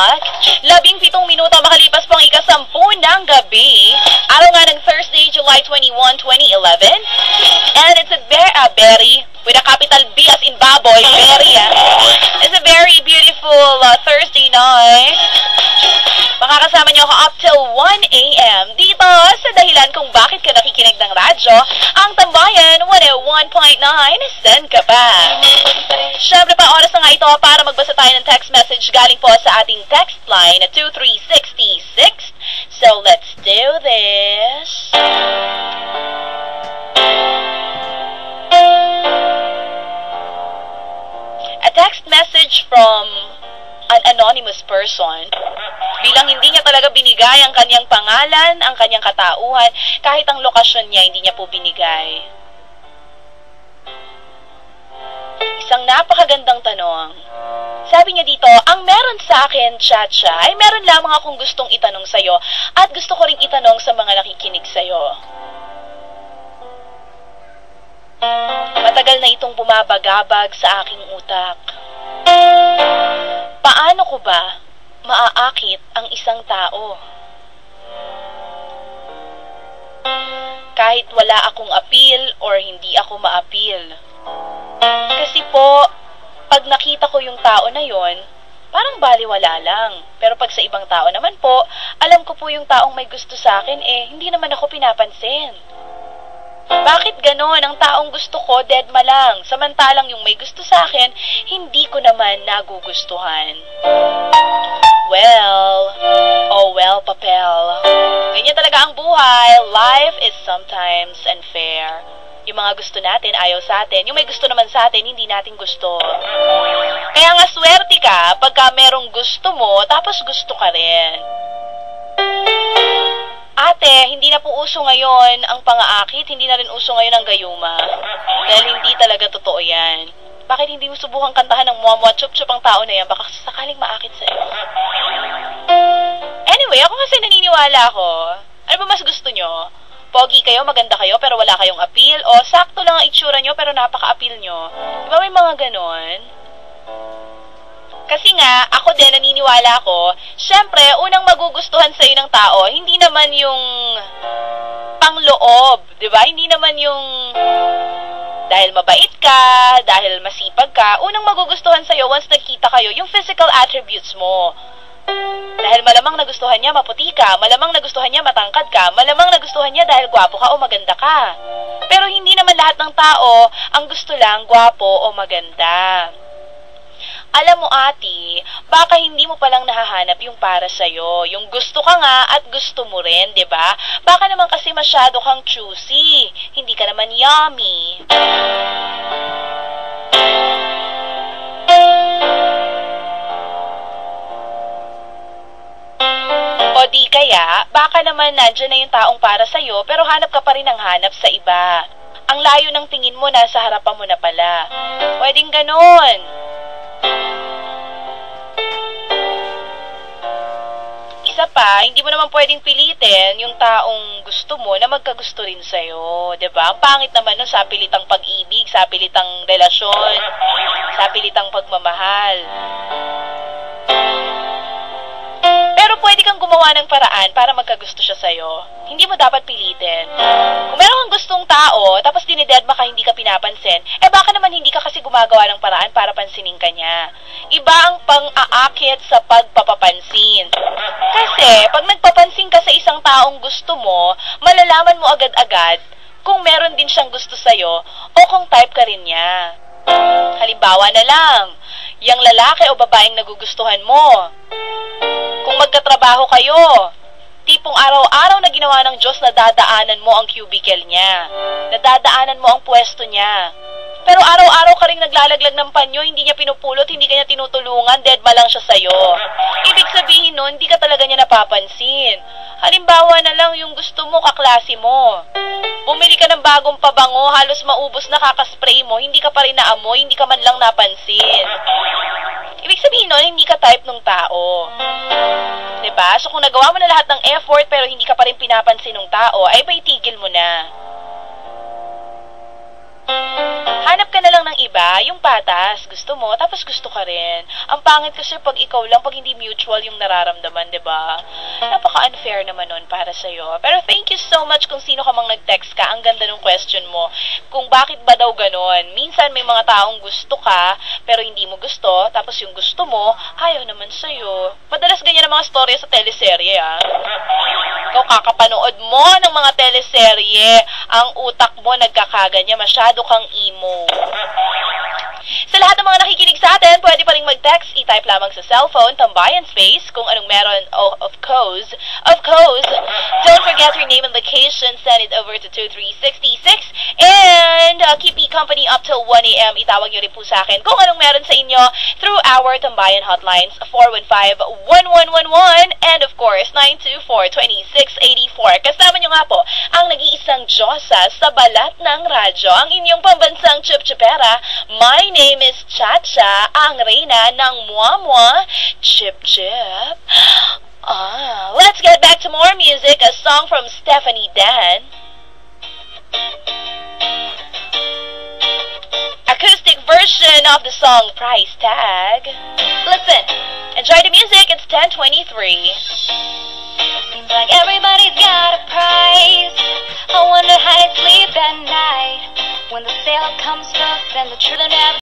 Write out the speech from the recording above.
oras, labing pitong minuto makalipas po ang ikasampu ng gabi, araw nga ng Thursday, July 21, 2011, and it's a, ber a berry, with a capital B as in baboy, berry, ah. It's a very beautiful uh, Thursday night. Makakasama niyo ako up till 1 a.m. dito sa dahilan kung bakit ka nakikinig ng radyo, ang Tambayan 101.9, send ka pa. Siyempre pa, oras na nga ito para magbasa tayo ng text message galing po sa ating text line na 2366. So, let's do this. A text message from an anonymous person. Bilang hindi niya talaga binigay ang kanyang pangalan, ang kanyang katauhan, kahit ang lokasyon niya, hindi niya po binigay. Isang napakagandang tanong. Sabi niya dito, ang meron sa akin, Chacha, ay meron lamang akong gustong itanong sa'yo at gusto ko ring itanong sa mga nakikinig sa'yo. Matagal na itong bumabagabag sa aking utak. Paano ko ba maaakit ang isang tao? Kahit wala akong appeal or hindi ako ma-appeal. Kasi po, pag nakita ko yung tao na yon, parang baliwala lang. Pero pag sa ibang tao naman po, alam ko po yung taong may gusto sa akin, eh, hindi naman ako pinapansin. Bakit ganon? Ang taong gusto ko, dead ma lang. Samantalang yung may gusto sa akin, hindi ko naman nagugustuhan. Well, oh well, papel. Ganyan talaga ang buhay. Life is sometimes unfair. Yung mga gusto natin, ayaw sa atin. Yung may gusto naman sa atin, hindi natin gusto. Kaya nga swerte ka pagka merong gusto mo, tapos gusto ka rin. Ate, hindi na po uso ngayon ang pangaakit, hindi na rin uso ngayon ang gayuma. Dahil hindi talaga totoo yan. Bakit hindi mo subukan kantahan ng muwa muwa chup chup ang tao na yan? Baka sakaling maakit sa'yo. Anyway, ako kasi naniniwala ako. Ano ba mas gusto nyo? Pogi kayo, maganda kayo, pero wala kayong appeal? O sakto lang ang itsura nyo, pero napaka-appeal nyo? Di ba may mga ganon? Kasi nga, ako din, naniniwala ako, syempre, unang magugustuhan sa'yo ng tao, hindi naman yung pangloob, di ba? Hindi naman yung dahil mabait ka, dahil masipag ka, unang magugustuhan sa'yo once nagkita kayo, yung physical attributes mo. Dahil malamang nagustuhan niya maputi ka, malamang nagustuhan niya matangkad ka, malamang nagustuhan niya dahil gwapo ka o maganda ka. Pero hindi naman lahat ng tao ang gusto lang gwapo o maganda. Alam mo, ati, baka hindi mo palang nahahanap yung para sa'yo. Yung gusto ka nga at gusto mo rin, ba? Baka naman kasi masyado kang choosy. Hindi ka naman yummy. Baka naman nandyan na yung taong para sa'yo pero hanap ka pa rin ng hanap sa iba. Ang layo ng tingin mo, nasa harapan mo na pala. Pwedeng ganon. Isa pa, hindi mo naman pwedeng pilitin yung taong gusto mo na magkagusto rin sa'yo. ba? Ang pangit naman nun sa pilitang pag-ibig, sa pilitang relasyon, sa pilitang pagmamahal. Pero pwede kang gumawa ng paraan para magkagusto siya sa'yo. Hindi mo dapat pilitin. Kung meron kang gustong tao, tapos dinidedma ka hindi ka pinapansin, eh baka naman hindi ka kasi gumagawa ng paraan para pansinin ka niya. Iba ang pang-aakit sa pagpapapansin. Kasi, pag nagpapansin ka sa isang taong gusto mo, malalaman mo agad-agad kung meron din siyang gusto sa'yo o kung type ka rin niya. Halimbawa na lang, yung lalaki o babaeng nagugustuhan mo. Kung magkatrabaho kayo, tipong araw-araw na ginawa ng Diyos na dadaanan mo ang cubicle niya. Nadadaanan mo ang pwesto niya. Pero araw-araw ka rin naglalaglag ng panyo, hindi niya pinupulot, hindi ka niya tinutulungan, dead ba lang siya sa'yo. Ibig sabihin nun, hindi ka talaga niya napapansin. Halimbawa na lang yung gusto mo, kaklase mo. Bumili ka ng bagong pabango, halos maubos na kakaspray mo, hindi ka pa rin naamoy, hindi ka man lang napansin. Ibig sabihin nun, hindi ka type ng tao. ba? So kung nagawa mo na lahat ng effort pero hindi ka pa rin pinapansin ng tao, ay ba itigil mo na? Hanap ka na lang ng iba, yung patas, gusto mo, tapos gusto ka rin. Ang pangit kasi pag ikaw lang, pag hindi mutual yung nararamdaman, ba? Napaka-unfair naman nun para sa'yo. Pero thank you so much kung sino ka mang nag-text ka. Ang ganda ng question mo. Kung bakit ba daw ganon. Minsan may mga taong gusto ka, pero hindi mo gusto, tapos yung gusto mo, ayaw naman sa'yo. Madalas ganyan ang mga storya sa teleserye, ah. Ikaw kakapanood mo ng mga teleserye, ang utak mo nagkakaganya, masyado kang emo. Sa lahat ng mga nakikinig sa atin, pwede pa rin mag-text, i-type lamang sa cellphone, tambayan space, kung anong meron, oh, of course. Of course, don't forget your name and location, send it over to 2366, and uh, keep me company up till 1 a.m. Itawag nyo rin po sa akin kung anong meron sa inyo through our tambayan hotlines, 415-1111, and of course, 924-2684. Kasama nyo nga po ang nag-iisang Diyosa sa balat ng radyo, ang inyong pambansang chup-chupera. My name is Chacha, ang reyna ng Muamua Chip Chip. Ah, let's get back to more music, a song from Stephanie Dan. Acoustic version of the song Price Tag. Listen, enjoy the music, it's 1023. Seems like everybody's got a price. I wonder how they sleep at night. When the sale comes first and the truth never